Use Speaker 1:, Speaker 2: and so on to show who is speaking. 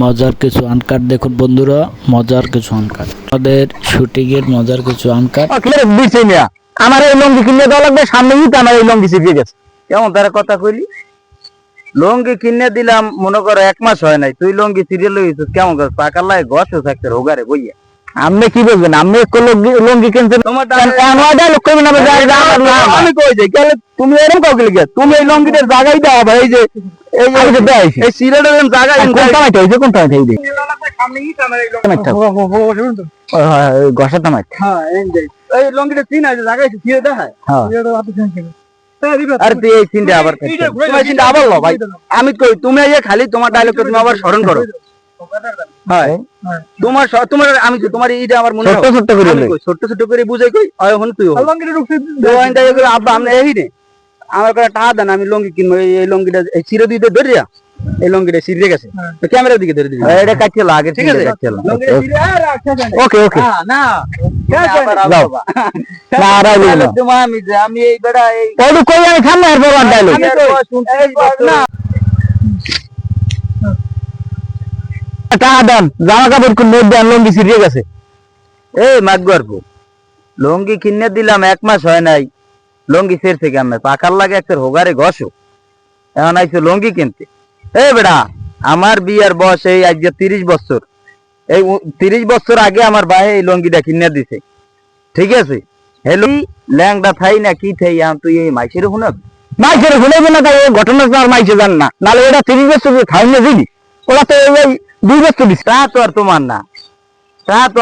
Speaker 1: মজার কিছু আনকাট দেখুন বন্ধুরা, মজার কিছু আনকাট আমাদের শুটিং এর মজার কিছু আনকাট
Speaker 2: আমার এই লঙ্গি কিনে দেওয়া লাগবে, সামনে ঈদ আমার এই লঙ্গি চিপিয়ে গেছে।
Speaker 3: কেমন তার কথা কইলি? লঙ্গি কিনে দিলাম, মনে করো এক মাস হয় নাই, তুই লঙ্গি সিরিয়াল হয়েছিস কেমন করে? পাকার লাগে গছে থাকতে, রোগারে বইয়া।
Speaker 2: আপনি কি বলবেন? এক লঙ্গি কিনছেন।
Speaker 3: আমি কই কেন তুমি এরকম কাউকে লিখে তুমি এই লঙ্গিটার জায়গায় দাও ভাই এই যে এই
Speaker 2: আমি
Speaker 3: এই জায়গায়
Speaker 2: হয়,
Speaker 3: এই লঙ্গিটা চিন আছে জায়গায় দেখায় আরে আবার ভাই। আমি কই তুমি খালি তোমার ডায়লগটা তুমি আবার স্মরণ করো। তোমার তোমার আমি তোমার এইটা আমার মনে
Speaker 2: ছোট্ট
Speaker 3: হয়
Speaker 2: করে
Speaker 3: আমি
Speaker 2: লই।
Speaker 3: কই, ছোট্ট ছোট্ট করে বুঝাই কই? আয় তুই আব্বা আমি এই রে আমার করে টাকা দেন আমি লঙ্গি কিনবো এই লঙ্গিটা এই চিরে দিতে ধরিয়া এই লঙ্গিটা সিরিয়ে গেছে ক্যামেরার দিকে ধরে দিবি।
Speaker 2: এটা কাটিয়ে লাগে
Speaker 3: ঠিক আছে? সিরে
Speaker 2: ওকে ওকে
Speaker 3: না।
Speaker 2: না। না
Speaker 3: আমি আমি এই বেড়া এই
Speaker 2: কই আমি এরপর আর ডায়লগ
Speaker 3: আমি তো না।
Speaker 2: টাকা দেন জামা কাপড় কোন দেন লঙ্গি গেছে।
Speaker 3: এই মাগর্ব লঙ্গি কিনে দিলাম এক মাস হয় নাই। লঙ্গি আমি পাকার লাগে একটা হোগারে ঘষো। এখন আইছো লঙ্গি কিনতে। এই বেড়া আমার বিয়ার বয়স এই আজকে তিরিশ বছর। এই তিরিশ বছর আগে আমার ভাই এই লঙ্গিটা কিনে দিছে। ঠিক আছে? হেলো ল্যাংটা থাই না কি থাই এখন তুই এই মাইসের হুনব
Speaker 2: মাইসের শুনেবে না তাই এই ঘটনা তো আর মাইসে জান না। নাহলে এটা তিরিশ বছর খাই না ওরা তো এই দুই বছর দিচ্ছে
Speaker 3: তা তো আর তোমার না। তা তো